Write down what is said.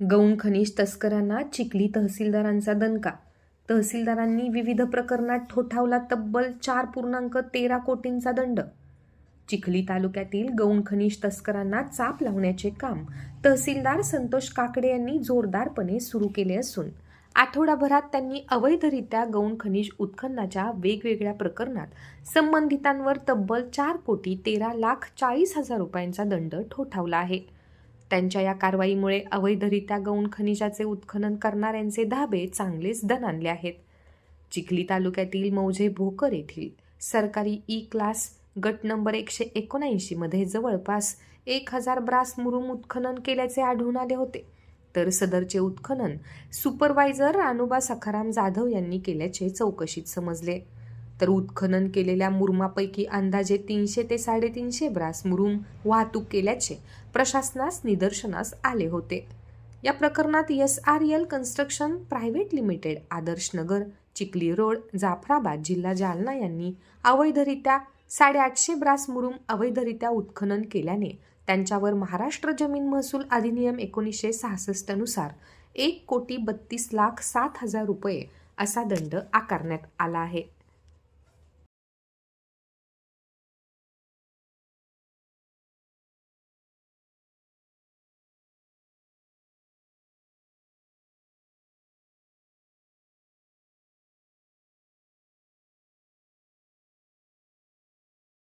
गौण खनिज तस्करांना चिखली तहसीलदारांचा दणका. तहसीलदारांनी विविध प्रकरणात ठोठावला तब्बल चार पूर्णांक तेरा कोटींचा दंड. चिखली तालुक्यातील गौण खनिज तस्करांना चाप लावण्याचे काम तहसीलदार संतोष काकडे यांनी जोरदारपणे सुरू केले असून आठवडाभरात त्यांनी अवैधरित्या गौण खनिज उत्खननाच्या वेगवेगळ्या प्रकरणात संबंधितांवर तब्बल चार कोटी तेरा लाख चाळीस हजार रुपयांचा दंड ठोठावला आहे. त्यांच्या या कारवाईमुळे अवैधरित्या गौण खनिजाचे उत्खनन करणाऱ्यांचे धाबे चांगलेच दणाणले आहेत. चिखली तालुक्यातील मौजे भोकर येथील सरकारी ई क्लास गट नंबर एकशे एकोणऐंशीमध्ये जवळपास एक हजार ब्रास मुरुम उत्खनन केल्याचे आढळून आले होते. तर सदरचे उत्खनन सुपरवायझर रानुबा सखाराम जाधव यांनी केल्याचे चौकशीत समजले. तर उत्खनन केलेल्या मुरुमापैकी अंदाजे तीनशे ते साडेतीनशे ब्रास मुरुम वाहतूक केल्याचे प्रशासनास निदर्शनास आले होते. या प्रकरणात S R L construction private limited Adarsh Nagar Chikhli road Jafrabad जिल्हा जालना यांनी अवैधरित्या साडेआठशे ब्रास मुरुम अवैधरित्या उत्खनन केल्याने त्यांच्यावर महाराष्ट्र जमीन महसूल अधिनियम एकोणीसशे सहासष्टनुसार एक कोटी बत्तीस लाख सात हजार रुपये असा दंड आकारण्यात आला आहे.